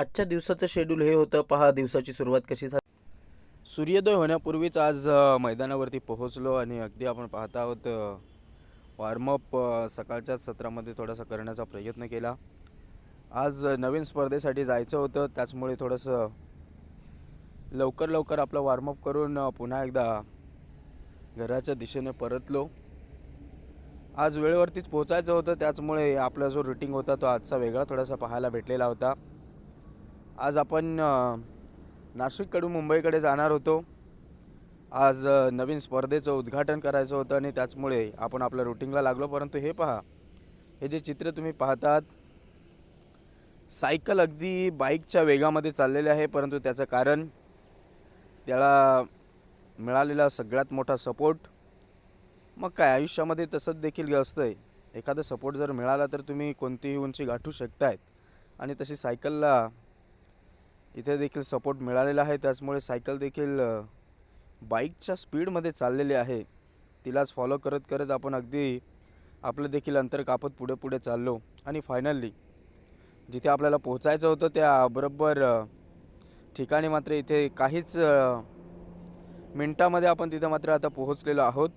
आजच्या दिवसाचं शेड्यूल हे होतं. पहा दिवसाची सुरुवात कशी झाली. सूर्योदय होण्यापूर्वीच आज मैदानावरती पोहोचलो आणि अगदी आपण पाहत आहोत वॉर्मअप सकाळच्याच सत्रामध्ये थोडासा करण्याचा प्रयत्न केला. आज नवीन स्पर्धेसाठी जायचं होतं. त्याचमुळे थोडंसं लवकर लवकर आपलं वॉर्मअप करून पुन्हा एकदा घराच्या दिशेने परतलो. आज वेळेवरतीच पोचायचं होतं. त्याचमुळे आपला जो रुटीन होता तो आजचा वेगळा थोडासा पाहायला भेटलेला होता. आज आपण नाशिककडून मुंबईकडे जाणार होतो. आज नवीन स्पर्धेचं उद्घाटन करायचं होतं आणि त्याचमुळे आपण आपल्या रुटीनला लागलो. परंतु हे पहा हे जे चित्र तुम्ही पाहतात सायकल अगदी बाईकच्या वेगामध्ये चाललेले आहे. परंतु त्याचं कारण त्याला मिळालेला सगळ्यात मोठा सपोर्ट मग काय आयुष्यामध्ये तसंच देखील असतं आहे एखादा सपोर्ट जर मिळाला तर तुम्ही कोणतीही उंची गाठू शकतायत. आणि तशी सायकलला इथे देखील सपोर्ट मिळालेला आहे. त्याचमुळे सायकल देखील बाईकच्या स्पीडमध्ये चाललेली आहे. तिलाच फॉलो करत करत आपण अगदी आपलं देखील अंतर कापत पुढे पुढे चाललो. आणि फायनली जिथे आपल्याला पोहोचायचं होतं त्या बरोबर ठिकाणी मात्र इथे काहीच मिनटामध्ये आपण तिथं मात्र आता पोहोचलेलो आहोत.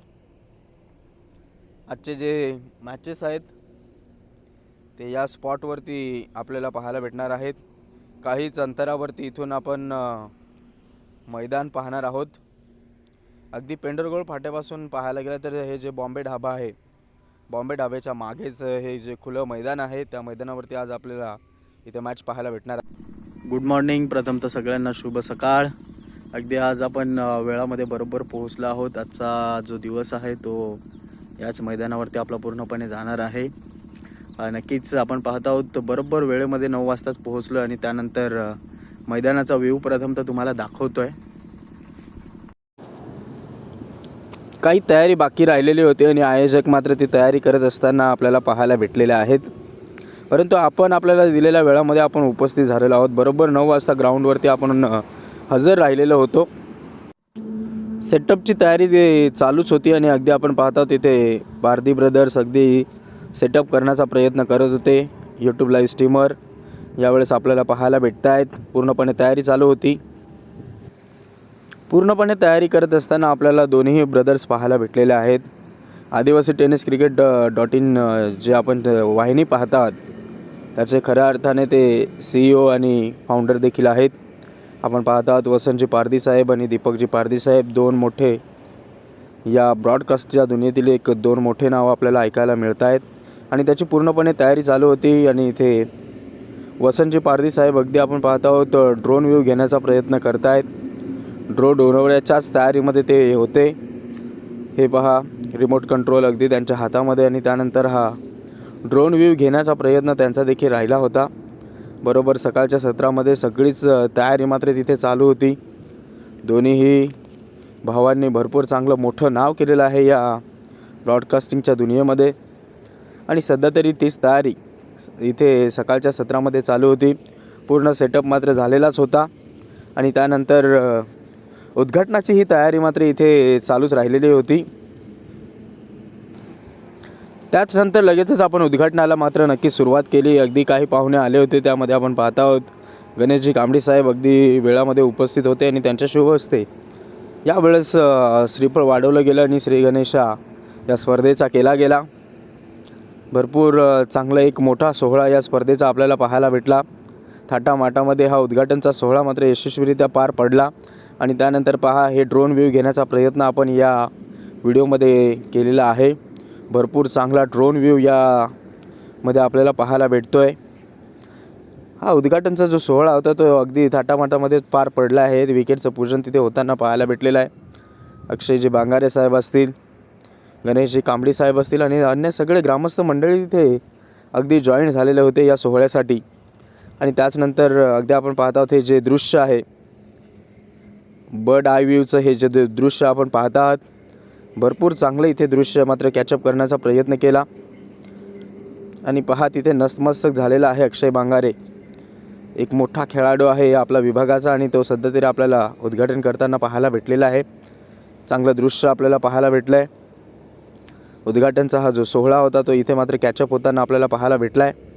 आजचे जे मॅचेस आहेत ते या स्पॉटवरती आपल्याला पाहायला भेटणार आहेत. काहीच अंतरावरती इथून आपण मैदान पाहणार आहोत. अगदी पेंडरगोळ फाट्यापासून पाहायला गेलं तर हे जे बॉम्बे ढाबा आहे बॉम्बे ढाब्याच्या मागेच हे जे खुलं मैदान आहे त्या मैदानावरती आज आपल्याला इथे मॅच पाहायला भेटणार आहे. गुड मॉर्निंग प्रथम तर सगळ्यांना शुभ सकाळ. अगदी आज आपण वेळामध्ये बरोबर पोहोचलो आहोत. आजचा जो दिवस आहे तो याच मैदानावरती आपला पूर्णपणे जाणार आहे. नक्कीच आपण पाहत आहोत. बरोबर वेळेमध्ये नऊ वाजताच पोहोचलो आणि त्यानंतर मैदानाचा व्ह्यू प्रथम तर तुम्हाला दाखवतोय. काही तयारी बाकी राहिलेली होती आणि आयोजक मात्र ती तयारी करत असताना आपल्याला पाहायला भेटलेले आहेत. परंतु आपण आपल्याला दिलेल्या वेळामध्ये आपण उपस्थित झालेलो आहोत. बरोबर नऊ वाजता ग्राउंडवरती आपण हजर राहिलेलो होतो. सेटअपची तयारी ते चालूच होती आणि अगदी आपण पाहतो तिथे भारती ब्रदर्स अगदी सेटअप करण्याचा प्रयत्न करत होते. यूट्यूब लाईव्ह स्ट्रीमर यावेळेस आपल्याला पाहायला भेटत आहेत पूर्णपणे तयारी चालू होती. पूर्णपणे तयारी करत असताना आपल्याला दोन्ही ब्रदर्स पाहायला भेटलेले आहेत. आदिवासी टेनिस क्रिकेट डॉट इन जे आपण uh, वाहिनी पाहतात त्याचे खऱ्या अर्थाने ते सी ई ओ आणि फाउंडर देखील आहेत. आपण पाहतात वसंतजी पारदी साहेब आणि दीपकजी पारधी साहेब दोन मोठे. या ब्रॉडकास्टच्या दुनियेतील एक दोन मोठे नावं आपल्याला ऐकायला मिळत आहेत आणि त्याची पूर्णपणे तयारी चालू होती आणि इथे वसंतजी पारदी साहेब अगदी आपण पाहत आहोत ड्रोन व्ह्यू घेण्याचा प्रयत्न करतायत. ड्रोन उडवण्याच्याच तयारीमध्ये ते होते. हे पहा रिमोट कंट्रोल अगदी त्यांच्या हातामध्ये आणि त्यानंतर हा ड्रोन व्ह्यू घेण्याचा प्रयत्न त्यांचा देखील राहिला होता. बरोबर सकाळच्या सत्रामध्ये सगळीच तयारी मात्र तिथे चालू होती. दोन्हीही भावांनी भरपूर चांगलं मोठं नाव केलेलं आहे या ब्रॉडकास्टिंगच्या दुनियेमध्ये. आणि सध्या तरी तीच तयारी इथे सकाळच्या सत्रामध्ये चालू होती. पूर्ण सेटअप मात्र झालेलाच होता. आणि त्यानंतर उद्घाटनाची ही तयारी मात्र इथे चालूच राहिलेली होती. त्याचनंतर लगेचच आपण उद्घाटनाला मात्र नक्की सुरुवात केली. अगदी काही पाहुणे आले होते त्यामध्ये आपण पाहत आहोत. गणेशजी कांबडी साहेब अगदी वेळामध्ये उपस्थित होते आणि त्यांच्या शुभ असते यावेळेस श्रीफळ वाढवलं गेलं आणि श्री गणेशा या स्पर्धेचा केला गेला. भरपूर चांगला एक मोठा सोहळा या स्पर्धेचा आपल्याला पाहायला भेटला. थाटामाटामध्ये हा उद्घाटनचा सोहळा मात्र यशस्वीरित्या पार पडला. आणि त्यानंतर पहा हे ड्रोन व्ह्यू घेण्याचा प्रयत्न आपण या व्हिडिओमध्ये केलेला आहे. भरपूर चांगला ड्रोन व्ह्यू यामध्ये आपल्याला पाहायला भेटतो आहे हा उद्घाटनचा जो सोहळा होता तो अगदी थाटामाटामध्ये पार पडला आहे. विकेटचं पूजन तिथे होताना पाहायला भेटलेलं आहे. अक्षयजी बांगारे साहेब असतील गणेशजी कांबडी साहेब असतील आणि अन्य सगळे ग्रामस्थ मंडळी तिथे अगदी जॉईन झालेले होते या सोहळ्यासाठी. आणि त्याचनंतर अगदी आपण पाहत आहोत हे जे दृश्य आहे बर्ड आय व्ह्यूचं हे जे दृ- दृश्य आपण पाहत आहात भरपूर चांगलं इथे दृश्य मात्र कॅचअप करण्याचा प्रयत्न केला. आणि पहा तिथे नसमस्तक झालेला आहे अक्षय बांगारे एक मोठा खेळाडू आहे आपला विभागाचा आणि तो सध्या तरी आपल्याला उद्घाटन करताना पाहायला भेटलेला आहे. चांगलं दृश्य आपल्याला पाहायला भेटलं आहे उद्घाटनचा हा जो सोहळा होता तो इथे मात्र कॅचअप होताना आपल्याला पाहायला भेटला आहे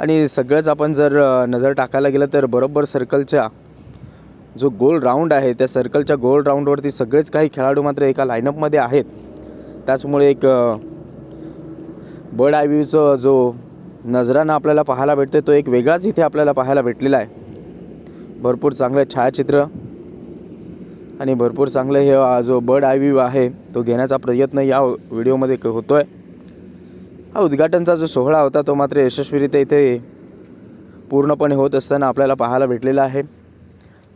आणि सगळंच आपण जर नजर टाकायला गेलं तर बरोबर सर्कलच्या जो गोल राऊंड आहे त्या सर्कलच्या गोल राऊंडवरती सगळेच काही खेळाडू मात्र एका लाईनअपमध्ये आहेत. त्याचमुळे एक बर्ड आय व्ह्यूचं जो नजरानं आपल्याला पाहायला भेटतो तो एक वेगळाच इथे आपल्याला पाहायला भेटलेला आहे. भरपूर चांगलं छायाचित्र. आणि भरपूर चांगलं हे जो बर्ड आय व्ह्यू आहे तो घेण्याचा प्रयत्न या व्हिडिओमध्ये क- होतो आहे हा उद्घाटनचा जो सोहळा होता तो मात्र यशस्वीरित्या इथे पूर्णपणे होत असताना आपल्याला पाहायला भेटलेला आहे.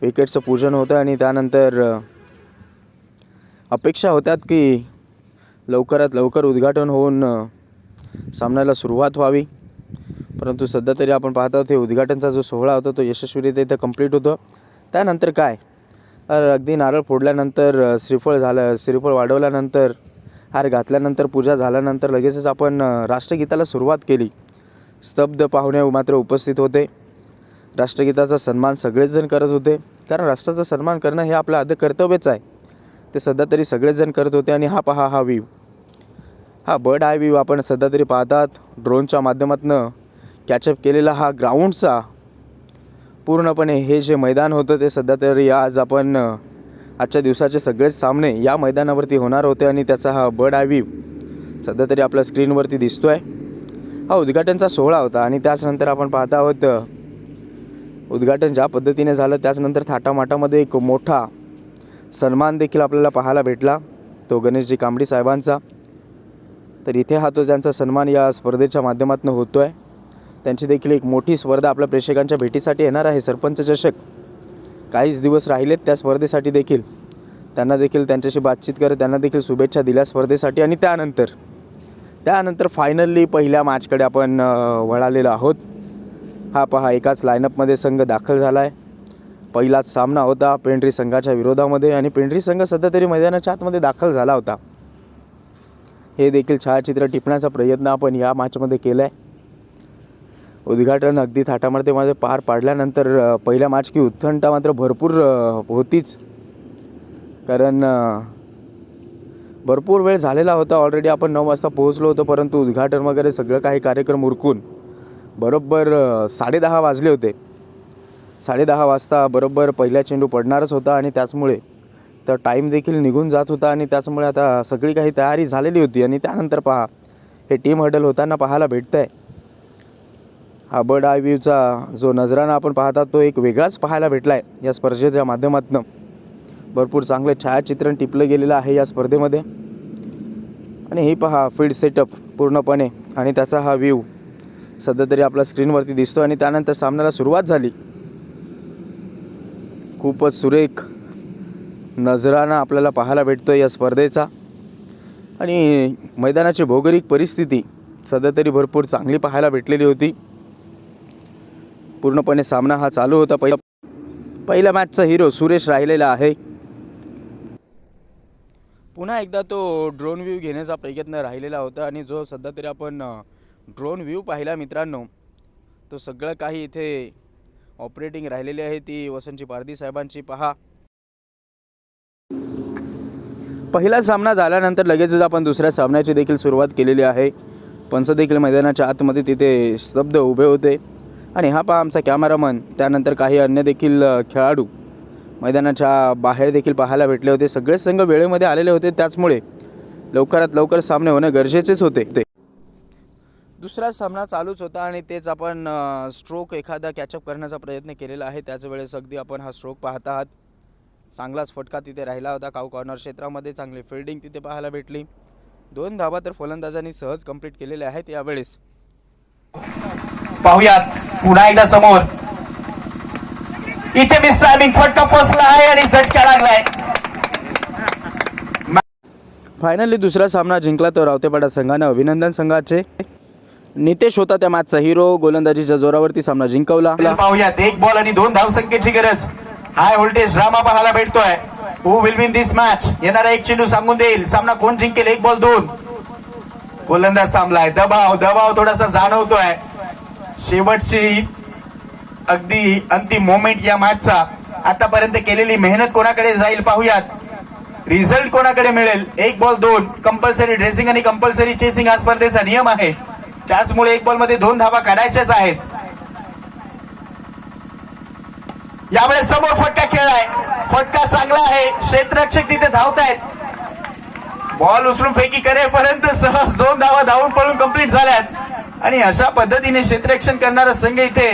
विकेटचं पूजन होतं आणि त्यानंतर अपेक्षा होत्यात की लवकरात लवकर उद्घाटन होऊन सामन्याला सुरुवात व्हावी. परंतु सध्या तरी आपण पाहतो ते उद्घाटनचा जो सोहळा होता तो यशस्वीरित्या इथं कंप्लीट होतो. त्यानंतर काय? अगदी नारळ फोडल्यानंतर श्रीफळ झालं श्रीफळ वाढवल्यानंतर हार घातल्यानंतर पूजा झाल्यानंतर लगेचच आपण राष्ट्रगीताला सुरुवात केली. स्तब्ध पाहुणे मात्र उपस्थित होते. राष्ट्रगीताचा सन्मान सगळेचजण करत होते. कारण राष्ट्राचा सन्मान करणं हे आपलं आद्य कर्तव्यच आहे. ते सध्या तरी सगळेचजण करत होते आणि हा पहा हा व्ह्यू हा बर्ड आय व्ह्यू आपण सध्या तरी पाहतात. ड्रोनच्या माध्यमातून कॅचअप केलेला हा ग्राउंडचा पूर्णपणे हे जे मैदान होतं ते सध्या तरी आज आपण आजच्या दिवसाचे सगळेच सामने या मैदानावरती होणार होते आणि त्याचा हा बर्ड आय सध्या तरी आपल्या स्क्रीनवरती दिसतो आहे हा उद्घाटनचा सोहळा होता आणि त्याचनंतर आपण पाहत आहोत उद्घाटन ज्या पद्धतीने झालं त्याचनंतर थाटामाटामध्ये एक मोठा सन्मान देखील आपल्याला पाहायला भेटला तो गणेशजी कांबडी साहेबांचा. तर इथे हा तो त्यांचा सन्मान या स्पर्धेच्या माध्यमातून होतो आहे त्यांची देखील एक मोठी स्पर्धा आपल्या प्रेक्षकांच्या भेटीसाठी येणार आहे सरपंच चषक. काहीच दिवस राहिलेत त्या स्पर्धेसाठी देखील. त्यांना देखील त्यांच्याशी बातचीत करत त्यांना देखील शुभेच्छा दिल्या स्पर्धेसाठी आणि त्यानंतर त्यानंतर फायनली पहिल्या मॅचकडे आपण वळालेलो आहोत. हा पहा एकाच लाईनअपमध्ये संघ दाखल झाला आहे पहिलाच सामना होता पेंढरी संघाच्या विरोधामध्ये आणि पेंढरी संघ सध्या तरी मैदानाच्या आतमध्ये दाखल झाला होता. हे देखील छायाचित्र टिपण्याचा प्रयत्न आपण या मॅचमध्ये केला आहे उद्घाटन अगदी थाटामाटामध्ये पार पाडल्यानंतर पहिल्या मॅच की मात्र भरपूर होतीच. कारण भरपूर वेळ झालेला होता. ऑलरेडी आपण नऊ वाजता पोहोचलो होतो परंतु उद्घाटन वगैरे सगळं काही कार्यक्रम उरकून बरोबर साडेदहा वाजले होते. साडेदहा वाजता बरोबर पहिला चेंडू पडणारच होता आणि त्याचमुळे तर टाईम देखील निघून जात होता आणि त्याचमुळे आता सगळी काही तयारी झालेली होती. आणि त्यानंतर पहा हे टीम हडल होताना पाहायला भेटतं आहे बर्ड आय व्ह्यूचा जो नजराना आपण पाहतात तो एक वेगळाच पाहायला भेटला आहे या स्पर्धेच्या माध्यमातून. भरपूर चांगलं छायाचित्रण टिपलं गेलेलं आहे या स्पर्धेमध्ये. आणि हे पहा फील्ड सेटअप पूर्णपणे आणि त्याचा हा व्ह्यू सध्या तरी आपल्या स्क्रीनवरती दिसतो आणि त्यानंतर सामन्याला सुरुवात झाली. खूपच सुरेख नजराना आपल्याला पाहायला भेटतो या स्पर्धेचा. आणि मैदानाची भौगोलिक परिस्थिती सध्या तरी भरपूर चांगली पाहायला भेटलेली होती. पूर्णपणे सामना हा चालू होता. पहिला पहिल्या मॅचचा हिरो सुरेश राहिलेला आहे. पुन्हा एकदा तो ड्रोन व्ह्यू घेण्याचा प्रयत्न राहिलेला होता आणि जो सध्या तरी आपण ड्रोन व्ह्यू पाहिला मित्रांनो तो सगळं काही इथे ऑपरेटिंग राहिलेली आहे. ती वसंतची पारधी साहेबांची पहा. पहिला सामना झाल्यानंतर लगेचच आपण दुसऱ्या सामन्याची देखील सुरुवात केलेली आहे. पंच देखील मैदानाच्या आतमध्ये तिथे स्तब्ध उभे होते. आणि हा पहा आमचा कॅमेरामन. त्यानंतर काही अन्य देखील खेळाडू मैदानाच्या बाहेर देखील पाहायला भेटले होते. सगळेच संघ वेळेमध्ये आलेले होते. त्याचमुळे लवकरात लवकर सामने होणं गरजेचेच होते. ते दुसरा सामना चालूच होता आणि तेच आपण स्ट्रोक एखादा कॅचअप करण्याचा प्रयत्न केलेला आहे. त्याच वेळेस अगदी आपण हा स्ट्रोक पाहत आहात. चांगलाच फटका तिथे राहिला होता. काऊ कॉर्नर क्षेत्रामध्ये चांगली फिल्डिंग तिथे पाहायला भेटली. दोन धाबा तर फलंदाजांनी सहज कंप्लीट केलेले आहेत यावेळेस. पाहुयात पुन्हा एकदा समोर. इथे मिस टायमिंग फटका फसला आहे आणि झटका लागलाय. फायनली दुसरा सामना जिंकला तो रावतेपाडा संघानं. अभिनंदन संघाचे नितेश होता त्या मॅचचा हिरो गोलंदाजीच्या जोरावरती सामना जिंकवला. पाहुयात. एक बॉल आणि दोन धाव संख्येची गरज. हाय व्होल्टेज ड्रामा पाहायला भेटतोय. Who will win this match येणारा एक चेंडू सांगून देईल. सामना कोण जिंकेल? एक बॉल दोन. गोलंदाज थांबलाय. दबाव दबाव थोडासा जाणवतोय. शेवटची अगदी अंतिम मोमेंट या मॅचचा आतापर्यंत केलेली मेहनत कोणाकडे जाईल पाहूयात. रिझल्ट कोणाकडे मिळेल? एक बॉल दोन. कंपल्सरी ड्रेसिंग आणि कंपल्सरी चेसिंग हा स्पर्धेचा नियम आहे. त्याचमुळे एक बॉलमध्ये दोन धावा काढायच्याच आहेत. यामुळे समोर फटका खेळलाय फटका चांगला आहे. क्षेत्रक्षक तिथे धावत आहेत बॉल उचलून फेकी करेपर्यंत सहज दोन धावा धावून पळून कंप्लीट झाल्यात. आणि अशा पद्धतीने क्षेत्ररक्षण करणारा संघ इथे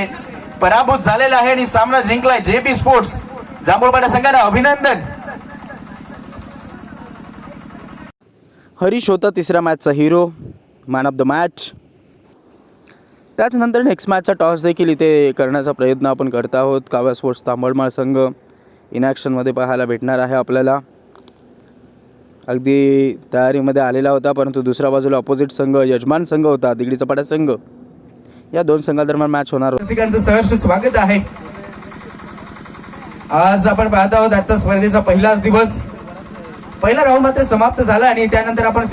पराभूत झालेला आहे आणि सामना जिंकलाय जेपी स्पोर्ट्स. जांभूळपाडा संघाला अभिनंदन. हरीश होता तिसऱ्या मॅचचा hero man of the match त्याचनंतर नेक्स्ट मॅचचा टॉस देखील इथे करण्याचा प्रयत्न आपण करत आहोत. काव्या स्पोर्ट्स तांबडमाळ संघ इन ॲक्शनमध्ये पाहायला भेटणार आहे आपल्याला. अगदी तयारीमध्ये आलेला होता परंतु दुसऱ्या बाजूला ऑपोजिट संघ यजमान संघ होता दिगडी चपाटा संघ. या दोन संघादरम्यान मॅच होणार. रसिकांचं सहर्ष स्वागत आहे. आज आपण पाहत आहोत आजच्या स्पर्धेचा पहिलाच दिवस. पहिला राऊंड मात्र समाप्त झाला आणि त्यानंतर आपण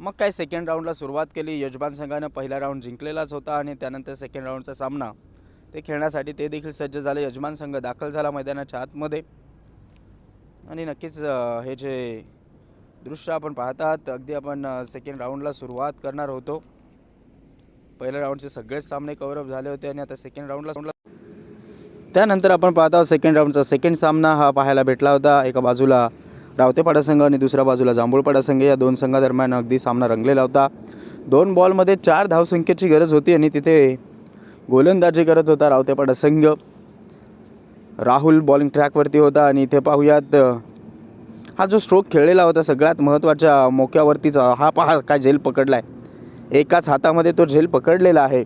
मग काय सेकंड राऊंडला सुरुवात केली? यजमान संघानं पहिला राऊंड जिंकलेलाच होता आणि त्यानंतर सेकंड राऊंडचा सामना. ते खेळण्यासाठी ते देखील सज्ज झाले. यजमान संघ दाखल झाला मैदानाच्या आतमध्ये. आणि नक्कीच हे जे दृश्य आपण पाहतात अगदी आपण सेकंड राऊंडला सुरुवात करणार होतो. पहिल्या राऊंडचे सगळेच सामने कव्हरअप झाले होते आणि आता सेकंड राऊंडला त्यानंतर आपण पाहत आहोत सेकंड राऊंडचा सेकंड सामना. हा पाहायला भेटला होता. एका बाजूला रावतेपाडा संघ आणि दुसऱ्या बाजूला जांभूळपाडा संघ या दोन संघादरम्यान अगदी सामना रंगलेला होता. दोन बॉलमध्ये चार धावसंख्येची गरज होती आणि तिथे गोलंदाजी करत होता रावतेपाडा संघ राहुल बॉलिंग ट्रॅकवरती होता आणि इथे पाहूयात हा जो स्ट्रोक खेळलेला होता सगळ्यात महत्त्वाच्या मोक्यावरतीचा हा पहा काय झेल पकडला आहे एकाच हातामध्ये तो झेल पकडलेला आहे.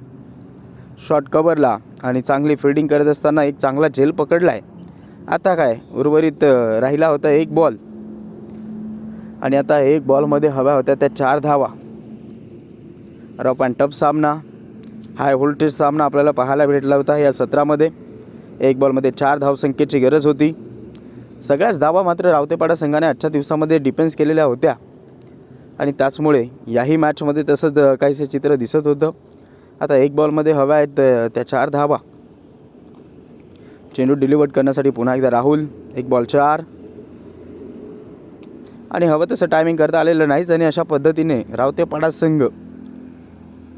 शॉर्ट कवरला आणि चांगली फिल्डिंग करत असताना एक चांगला झेल पकडला आहे आता काय उर्वरित राहिला होता एक बॉल आणि आता एक बॉलमध्ये हव्या होत्या त्या चार धावा. रफ अँड टफ सामना. हाय व्होल्टेज सामना आपल्याला पाहायला भेटला होता या सत्रामध्ये. एक बॉलमध्ये चार धावसंख्येची गरज होती. सगळ्याच धावा मात्र रावतेपाडा संघाने आजच्या दिवसामध्ये डिफेन्स केलेल्या होत्या. आणि त्याचमुळे याही मॅचमध्ये तसंच काहीसे चित्र दिसत होतं. आता एक बॉलमध्ये हव्या आहेत त्या चार धावा. चेंडू डिलिव्हर्ड करण्यासाठी पुन्हा एकदा राहुल एक बॉल चार. आणि हवं तसं टायमिंग करता आलेलं नाहीच आणि अशा पद्धतीने रावतेपाडा संघ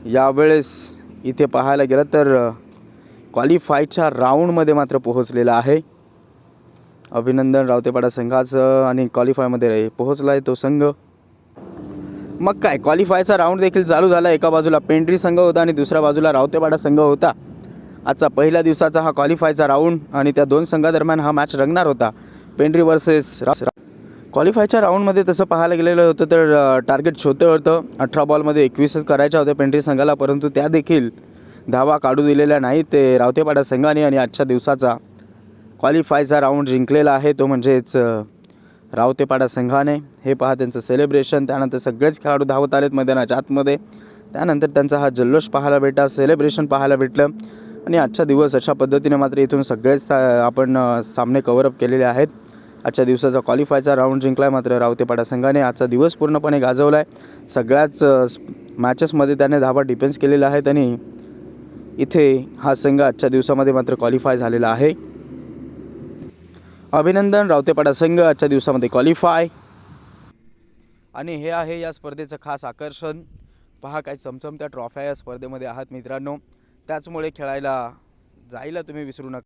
यावेळेस इथे पाहायला गेलं तर क्वालिफायच्या राऊंडमध्ये मात्र पोहोचलेला आहे. अभिनंदन रावतेपाडा संघाचं आणि क्वालिफायमध्ये पोहोचला आहे तो संघ. मग काय क्वालिफायचा राऊंड देखील चालू झाला. एका बाजूला पेंड्री संघ होता आणि दुसऱ्या बाजूला रावतेपाडा संघ होता. आजचा पहिल्या दिवसाचा हा क्वालिफायचा राऊंड आणि त्या दोन संघादरम्यान हा मॅच रंगणार होता. पेंड्री वर्सेस क्वालिफायच्या राऊंडमध्ये तसं पाहायला गेलेलं होतं तर टार्गेट छोटं होतं. अठरा बॉलमध्ये एकवीसच करायच्या होत्या पेंट्री संघाला परंतु त्या देखील धावा काढू दिलेल्या नाहीत ते रावतेपाडा संघाने आणि आजच्या दिवसाचा क्वालिफायचा राऊंड जिंकलेला आहे. तो म्हणजेच रावतेपाडा संघाने. हे पहा त्यांचं सेलिब्रेशन त्यानंतर सगळेच खेळाडू धावत आलेत मैदानाच्या आतमध्ये. त्यानंतर त्यांचा हा जल्लोष पाहायला भेटला. सेलिब्रेशन पाहायला भेटलं. आणि आजचा दिवस अशा पद्धतीने मात्र इथून सगळेच आपण सामने कव्हरअप केलेले आहेत. आजच्या दिवसाचा क्वालिफायचा राऊंड जिंकला आहे मात्र रावतेपाडा संघाने. आजचा दिवस पूर्णपणे गाजवला आहे सगळ्याच मॅचेसमध्ये त्याने धावा डिफेन्स केलेला आहेत आणि इथे हा संघ आजच्या दिवसामध्ये मात्र क्वालिफाय झालेला आहे. अभिनंदन रावतेपाडा संघ आजच्या दिवसामध्ये क्वालिफाय आणि हे आहे या स्पर्धेचं खास आकर्षण. पहा काय चमचमत्या ट्रॉफ्या या स्पर्धेमध्ये आहात मित्रांनो. त्याचमुळे खेळायला जायला तुम्ही विसरू नका.